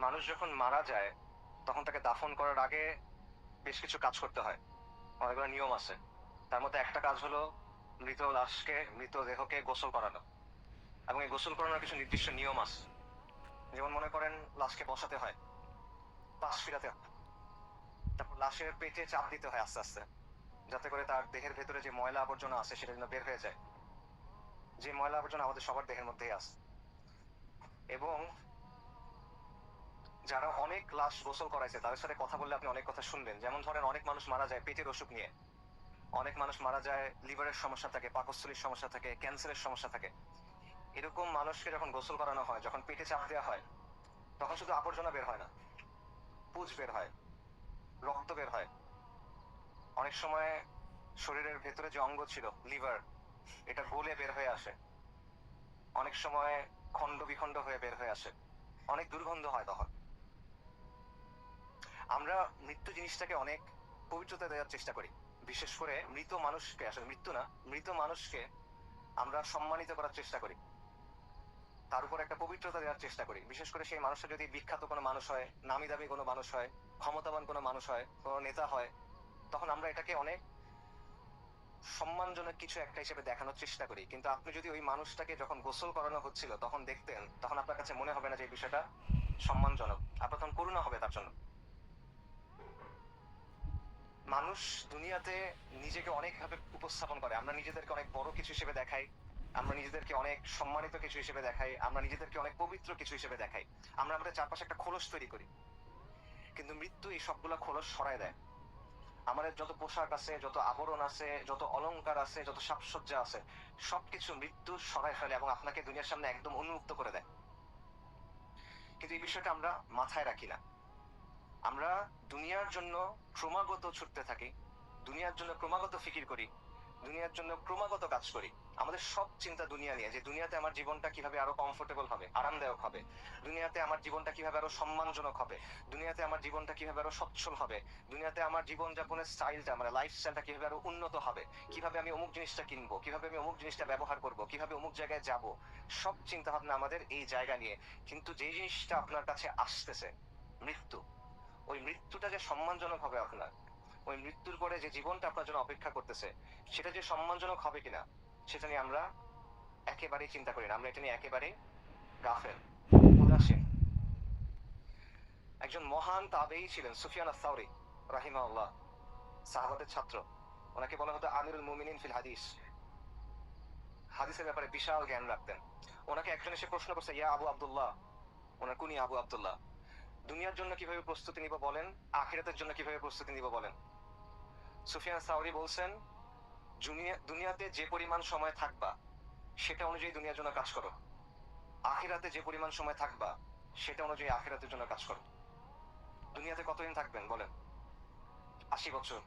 মানুষ যখন মারা যায়, তখন তাকে দাফন করার আগে বেশ কিছু কাজ করতে হয়। অনেকগুলো নিয়ম আছে। তার মধ্যে একটা কাজ হলো মৃত লাশকে মৃতদেহকে গোসল করানো। এবং এই গোসল করানোর কিছু নির্দিষ্ট নিয়ম আছে। যেমন মনে করেন, লাশকে বসাতে হয়, পাশ ফিরাতে হয়। তারপর লাশের পেটে চাপ দিতে হয় আস্তে আস্তে, যাতে করে তার দেহের ভেতরে যে ময়লা আবর্জনা আছে, সেটা যেন বের হয়ে যায়। যে ময়লা আবর্জনা আমাদের সবার দেহের মধ্যেই আছে। এবং যারা অনেক লাশ গোসল করাইছে, তাদের সাথে কথা বললে আপনি অনেক কথা শুনবেন। যেমন ধরেন, অনেক মানুষ মারা যায় পেটের অসুখ নিয়ে। অনেক মানুষ মারা যায় লিভারের সমস্যা থাকে, পাকস্থলীর সমস্যা থাকে, ক্যান্সারের সমস্যা থাকে। এরকম মানুষকে যখন গোসল করানো হয়, যখন পেটে চাপ দেওয়া হয়, তখন শুধু আবর্জনা বের হয় না, পুজ বের হয়, রক্ত বের হয়। অনেক সময় শরীরের ভেতরে যে অঙ্গ ছিল, লিভার, এটা গলে বের হয়ে আসে। অনেক সময় খণ্ড বিখণ্ড হয়ে বের হয়ে আসে। অনেক দুর্গন্ধ হয় তখন। আমরা মৃত্যু জিনিসটাকে অনেক পবিত্রতা দেওয়ার চেষ্টা করি। বিশেষ করে মৃত মানুষকে, আসলে মৃত্যু না, মৃত মানুষকে আমরা সম্মানিত করার চেষ্টা করি। তার উপর একটা পবিত্রতা দেওয়ার চেষ্টা করি। বিশেষ করে সেই মানুষটা যদি বিখ্যাত কোনো মানুষ হয়, নামি দামি কোনো মানুষ হয়, ক্ষমতাবান কোনো মানুষ হয়, কোনো নেতা হয়, তখন আমরা এটাকে অনেক সম্মানজনক কিছু একটা হিসেবে দেখানোর চেষ্টা করি। কিন্তু আপনি যদি ওই মানুষটাকে যখন গোসল করানো হচ্ছিল তখন দেখতেন, তখন আপনার কাছে মনে হবে না যে বিষয়টা সম্মানজনক। আপনার তখন করুণা হবে তার জন্য। মানুষ দুনিয়াতে নিজেকে অনেকভাবে উপস্থাপন করে। আমরা নিজেদেরকে অনেক বড় কিছু হিসেবে দেখাই, আমরা নিজেদেরকে অনেক সম্মানিত কিছু হিসেবে দেখাই, আমরা নিজেদেরকে অনেক পবিত্র কিছু হিসেবে দেখাই। আমরা আমাদের চারপাশে একটা খোলস তৈরি করি। কিন্তু মৃত্যু এই সবগুলা খোলস সরায় দেয়। আমাদের যত পোশাক আছে, যত আবরণ আছে, যত অলংকার আছে, যত সাজসজ্জা আছে, সবকিছু মৃত্যু সরাই ফেলে এবং আপনাকে দুনিয়ার সামনে একদম উন্মুক্ত করে দেয়। কিন্তু এই বিষয়টা আমরা মাথায় রাখি না। আমরা দুনিয়ার জন্য ক্রমাগত ছুটতে থাকি, দুনিয়ার জন্য ক্রমাগত ফিকির করি, দুনিয়ার জন্য ক্রমাগত কাজ করি। আমাদের সব চিন্তা দুনিয়া নিয়ে, যে দুনিয়াতে আমার জীবনটা কীভাবে আরও কমফোর্টেবল হবে, আরামদায়ক হবে, দুনিয়াতে আমার জীবনটা কীভাবে আরও সম্মানজনক হবে, দুনিয়াতে আমার জীবনটা কীভাবে আরও সচ্ছল হবে, দুনিয়াতে আমার জীবন যাপনের স্টাইলটা মানে লাইফ স্টাইলটা কীভাবে আরও উন্নত হবে, কীভাবে আমি অমুক জিনিসটা কিনবো, কীভাবে আমি অমুক জিনিসটা ব্যবহার করব, কীভাবে অমুক জায়গায় যাব, সব চিন্তা ভাবনা আমাদের এই জায়গা নিয়ে। কিন্তু যে জিনিসটা আপনার কাছে আসতেছে, মৃত্যু ওই মৃত্যুটা যে সম্মানজনক হবে আপনার। ওই মৃত্যুর পরে যে জীবনটা আপনার জন্য অপেক্ষা করতেছে, সেটা যে সম্মানজনক হবে কিনা, সেটা নিয়ে আমরা একেবারেই চিন্তা করি না। আমরা এটা নিয়ে একেবারে গাফেল, উদাসীন। একজন মহান তাবেই ছিলেন, সুফিয়ান আসাউরি রাহিমাউল্লাহ সাহাবাদের ছাত্র। ওনাকে বলা হতো আমিরুল মুমিনিন ফিল হাদিস। হাদিসের ব্যাপারে বিশাল জ্ঞান রাখতেন। ওনাকে একজন এসে প্রশ্ন করছে, ইয়া আবু আবদুল্লাহ? ওনার, কুনি আবু আব্দুল্লাহ। দুনিয়ার জন্য কীভাবে প্রস্তুতি নিব বলেন, আখিরাতের জন্য কীভাবে প্রস্তুতি নিব বলেন? সুফিয়ান সাউরি বলছেন, দুনিয়া- দুনিয়াতে যে পরিমাণ সময় থাকবা, সেটা অনুযায়ী দুনিয়ার জন্য কাজ করো। আখিরাতে যে পরিমাণ সময় থাকবা, সেটা অনুযায়ী আখিরাতের জন্য কাজ করো। দুনিয়াতে কতদিন থাকবেন বলেন? আশি বছর।